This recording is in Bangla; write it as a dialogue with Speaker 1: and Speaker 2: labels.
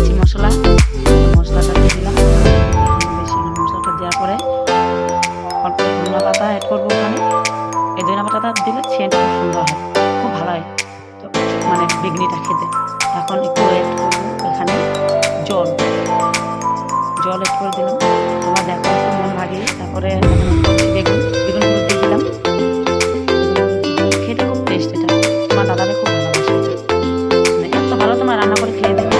Speaker 1: দিচ্ছি মশলা, মশলাটা দিয়ে দিলাম। মশলাটা দেওয়ার পরে অল্প ধনা পাতা অ্যাড করব ওখানে। এই ধনা পাতাটা দিলে সেন্ট খুব সুন্দর হয়, খুব ভালো হয়। তো মানে বিঘ্নিটা খেতে। এখন একটু অ্যাড করব এখানে জল। জল অ্যাড করে দিলাম। তোমার দেখো একটু মন লাগিয়ে তারপরে বেগুন বেগুন খেতে খুব টেস্ট এটা। তোমার দাদাকে খুব ভালোবাসে মানে এত ভালো তোমার রান্না করে খেয়ে দেখো।